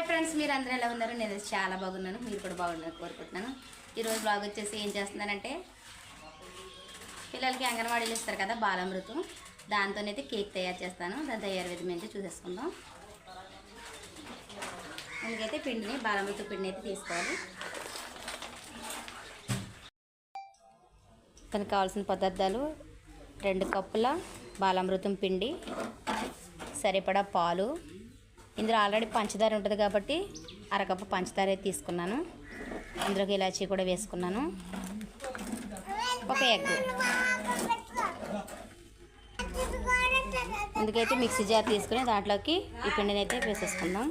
Hi friends మీరు అందరూ ఎలా ఉన్నారు? నేను చాలా బాగున్నాను. మీరు కూడా బాగున్నారు కోరుకుంటున్నాను. ఈరోజు బ్లాగ్ వచ్చేసి ఏం చేస్తున్నానంటే పిల్లలకి అంగన్వాడీలు ఇస్తారు కదా బాలామృతం. దాంతోనైతే కేక్ తయారు చేస్తాను. దాని తయారు విధం అయితే చూసేసుకుందాం. అందుకైతే పిండిని బాలామృతం పిండిని అయితే తీసుకోవాలి. దానికి కావాల్సిన పదార్థాలు రెండు కప్పుల బాలామృతం పిండి సరిపడా పాలు ఇందులో ఆల్రెడీ పంచదార ఉంటుంది కాబట్టి అరకప్పు పంచదార అయితే తీసుకున్నాను. ఇందులోకి ఇలాచీ కూడా వేసుకున్నాను. ఒక ఎగ్. అందుకైతే మిక్సీ జార్ తీసుకుని దాంట్లోకి ఈ పిండిని అయితే వేసేసుకుందాం.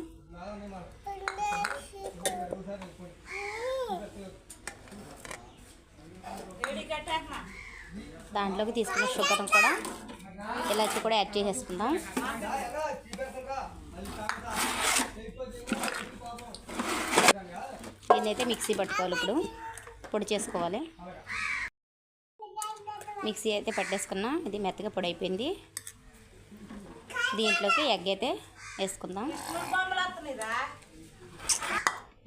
దాంట్లోకి తీసుకున్న షుగర్ కూడా ఇలాచి కూడా యాడ్ చేసేసుకుందాం. దీన్ని అయితే మిక్సీ పట్టుకోవాలి ఇప్పుడు. పొడి చేసుకోవాలి. మిక్సీ అయితే పట్టేసుకున్నా. ఇది మెత్తగా పొడి అయిపోయింది. దీంట్లోకి ఎగ్ అయితే వేసుకుందాం.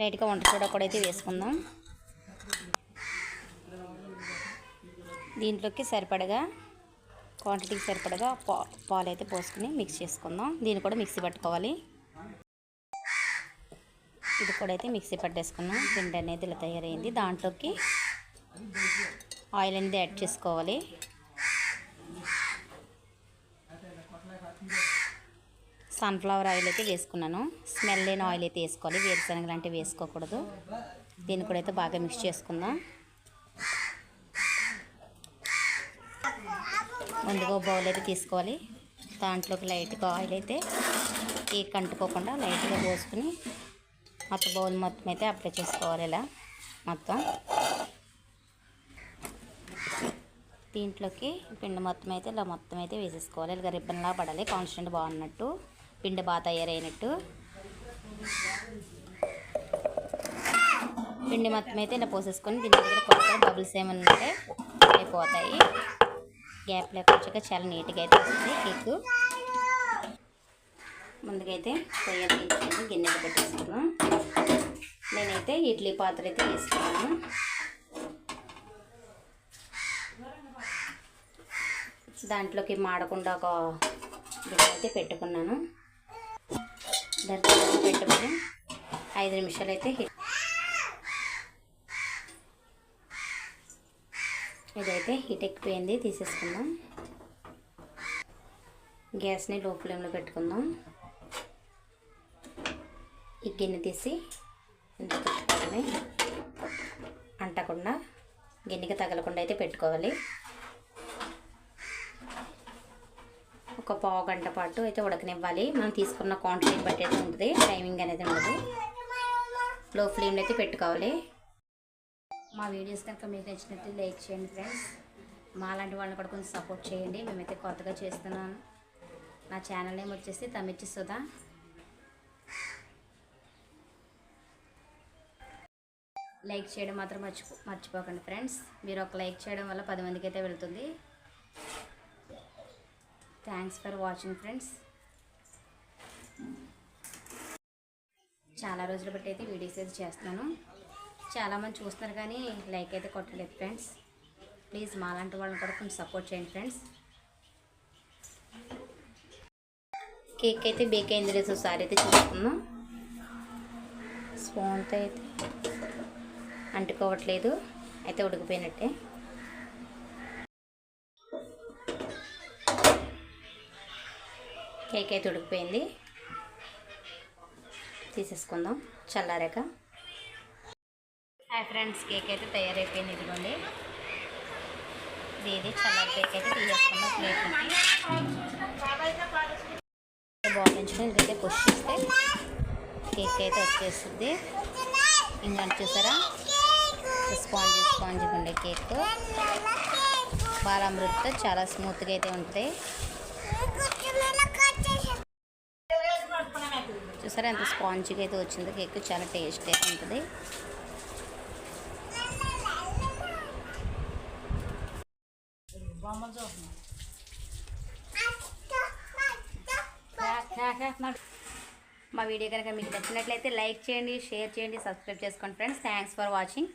లైట్గా వంట సోడా కూడా అయితే వేసుకుందాం. దీంట్లోకి సరిపడగా క్వాంటిటీకి సరిపడగా పా పాలు అయితే పోసుకుని మిక్స్ చేసుకుందాం. దీన్ని కూడా మిక్సీ పట్టుకోవాలి. ఇది కూడా అయితే మిక్సీ పట్టేసుకున్నాం. పిండి అనేది ఇలా తయారైంది. దాంట్లోకి ఆయిల్ అనేది యాడ్ చేసుకోవాలి. సన్ఫ్లవర్ ఆయిల్ అయితే వేసుకున్నాను. స్మెల్ లేని ఆయిల్ అయితే వేసుకోవాలి. వేరుశనగ లాంటివి వేసుకోకూడదు. దీన్ని కూడా అయితే బాగా మిక్స్ చేసుకుందాం. ముందుగా బౌల్ అయితే తీసుకోవాలి. దాంట్లోకి లైట్గా ఆయిల్ అయితే కేక్ అంటుకోకుండా లైట్గా పోసుకుని మొత్తం బౌల్ మొత్తం అయితే అప్లై చేసుకోవాలి ఇలా మొత్తం. దీంట్లోకి పిండి మొత్తం అయితే ఇలా మొత్తం అయితే వేసేసుకోవాలి. ఇలా రిబ్బన్లా పడాలి. కాన్స్టెంట్ బాగున్నట్టు పిండి బాగా తయారైనట్టు. పిండి మొత్తం అయితే ఇలా పోసేసుకొని దీని దగ్గర కొత్త బబుల్స్ ఏమైనా ఉంటే అయిపోతాయి గ్యాప్ లేకుండా చాలా నీట్గా అయితే వస్తుంది. కేక్ ముందుకైతే తయారు చేసుకుంటే గిన్నెలు పెట్టేసుకున్నాం నేనైతే ఇడ్లీ పాత్ర అయితే తీసుకున్నాను. దాంట్లోకి మాడకుండా ఒక గిన్నె అయితే పెట్టుకున్నాను. దాంట్లో పెట్టుకుని ఐదు నిమిషాలు అయితే ఇదైతే హీట్ ఎక్కిపోయింది తీసేసుకుందాం. గ్యాస్ని లో ఫ్లేమ్లో పెట్టుకుందాం. ఈ గిన్నె తీసి పెట్టుకోవాలి. అంటకుండా గిన్నెకి తగలకుండా అయితే పెట్టుకోవాలి. ఒక పావు గంట పాటు అయితే ఉడకనివ్వాలి. మనం తీసుకున్న క్వాంటిటీని బట్టి అయితే ఉంటుంది. టైమింగ్ అనేది ఉండదు. లో ఫ్లేమ్లో అయితే పెట్టుకోవాలి. మా వీడియోస్ కనుక మీకు నచ్చినట్టు లైక్ చేయండి ఫ్రెండ్స్. మాలాంటి వాళ్ళని కూడా కొంచెం సపోర్ట్ చేయండి. మేమైతే కొత్తగా చేస్తున్నాను. నా ఛానల్ నేమ్ వచ్చేసి తమిచ్చి సుధా. లైక్ చేయడం మాత్రం మర్చిపో మర్చిపోకండి ఫ్రెండ్స్. మీరు ఒక లైక్ చేయడం వల్ల పది మందికి అయితే వెళ్తుంది. థ్యాంక్స్ ఫర్ వాచింగ్ ఫ్రెండ్స్ చాలా రోజులు బట్టి అయితే వీడియోస్ అయితే చేస్తాను చాలామంది చూస్తున్నారు కానీ లైక్ అయితే కొట్టలేదు ఫ్రెండ్స్. ప్లీజ్ మాలాంటి వాళ్ళని కూడా కొంచెం సపోర్ట్ చేయండి ఫ్రెండ్స్. కేక్ అయితే బేక్ అయింది లేదు ఒకసారి అయితే చూసుకుందాం. స్పూన్తో అయితే అంటుకోవట్లేదు అయితే ఉడికిపోయినట్టే. కేక్ అయితే ఉడికిపోయింది. తీసేసుకుందాం చల్లారాక. హాయ్ ఫ్రెండ్స్ కేక్ అయితే తయారైపోయింది ఇదిగోండి. ఇది ఇది కేక్ అయితే తీసేసుకుందాం ప్లేట్ బాగుంచుకొని ఇదైతే పుష్ చేస్తే కేక్ అయితే వచ్చేస్తుంది. ఇంకా చూసారా? స్పాంజ్ స్పాంజ్ ఉండే కేక్. బాలామృతితో చాలా స్మూత్గా అయితే ఉంటుంది. చూసారా ఎంత స్పాంజ్గా అయితే వచ్చింది? కేక్ చాలా టేస్ట్ అయితే ఉంటుంది. మా వీడియో కనుక మీకు నచ్చినట్లయితే లైక్ చేయండి షేర్ చేయండి సబ్స్క్రైబ్ చేసుకోండి ఫ్రెండ్స్. Thanks for watching